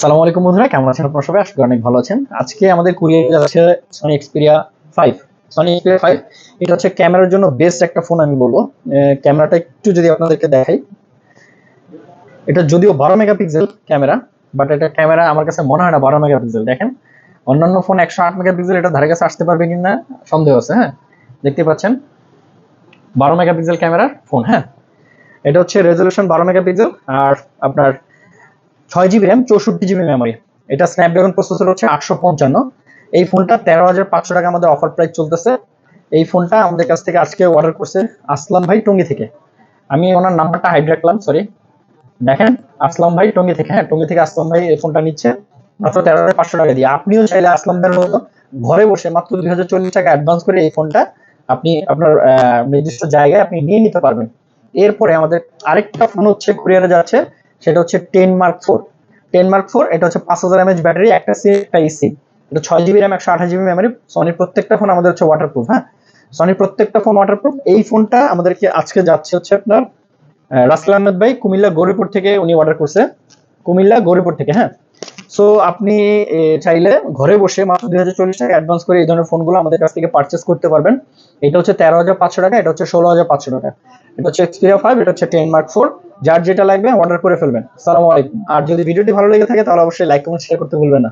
সালামু আলাইকুম বন্ধুরা, কেমন আছেন আপনারা সবাই? আশা করি অনেক ভালো আছেন। আজকে আমাদের কুরিয়ার যাচ্ছে Sony Xperia five Sony Xperia five এটা হচ্ছে ক্যামেরার জন্য বেস্ট একটা ফোন আমি বলব। ক্যামেরাটা একটু যদি আপনাদেরকে দেখাই। এটা যদিও বারো মেগাপিক্সেল ক্যামেরা বাট এটা ক্যামেরা আমার কাছে মনে হয় না বারো মেগাপিক্সেল দেখেন, অন্যান্য ফোন একশো আট মেগাপিক্সেল এটা ধারে কাছে আসতে পারবে কিনা সন্দেহ আছে হ্যাঁ? দেখতে পাচ্ছেন? বারো মেগাপিক্সেল ক্যামেরার ফোন হ্যাঁ? এটা হচ্ছে রেজলিউশন বারো মেগাপিক্সেল আর আপনার ছয় জিবি র্যাম চৌষট্টি জিবি মেমোরি এটা স্ন্যাপড্রাগন প্রসেসর হচ্ছে আটশো পঞ্চান্ন। এই ফোনটা তেরো হাজার পাঁচশো টাকা আমাদের অফার প্রাইস চলতেছে। এই ফোনটা আমাদের কাছ থেকে আজকে অর্ডার করছে আসলাম ভাই টঙ্গি থেকে। আমি ওনার নাম্বারটা হাইড রাখলাম সরি দেখেন, আসলাম ভাই টঙ্গি থেকে হ্যাঁ টঙ্গি থেকে আসলাম ভাই এই ফোনটা নিচ্ছে। মাত্র তেরো হাজার পাঁচশো টাকা দিয়ে। আপনিও চাইলে আসলাম ভাইয়ের মতো ঘরে বসে মাত্র দুই হাজার চল্লিশ টাকা অ্যাডভান্স করে এই ফোনটা আপনি আপনার নির্দিষ্ট জায়গায় আপনি নিয়ে নিতে পারবেন। এরপরে আমাদের আরেকটা ফোন হচ্ছে কুরিয়ারে যাচ্ছে। সেটা হচ্ছে ten mark four ten mark four এটা হচ্ছে পাঁচ হাজার এমএচ ব্যাটারি একটা সি একটা ইসি এটা ছয় জিবি র্যাম একশো আঠাশ জিবি মেমোরি সনির প্রত্যেকটা ফোন আমাদের হচ্ছে ওয়াটারপ্রুফ হ্যাঁ? সনির প্রত্যেকটা ফোন ওয়াটারপ্রুফ এই ফোনটা আমাদেরকে আজকে যাচ্ছে হচ্ছে আপনার রাসেল আহমেদ ভাই কুমিল্লা গৌরীপুর থেকে উনি অর্ডার করছে। কুমিল্লা গৌরীপুর থেকে হ্যাঁ? সো আপনি চাইলে ঘরে বসে মাত্র দুই হাজার চল্লিশ টাকা অ্যাডভান্স করে এই ধরনের ফোনগুলো আমাদের কাছ থেকে পারচেস করতে পারবেন। এটা হচ্ছে তেরো হাজার পাঁচশো টাকা, এটা হচ্ছে ষোলো হাজার পাঁচশো টাকা। এটা হচ্ছে এক্সপিরিয়া ফাইভ এটা হচ্ছে টেন মার্ক ফোর যার যেটা লাগবে অর্ডার করে ফেলবেন। সালাম আলাইকুম। আর যদি ভিডিওটি ভালো লেগে থাকে তাহলে অবশ্যই লাইক, কমেন্ট শেয়ার করতে ভুলবেন না।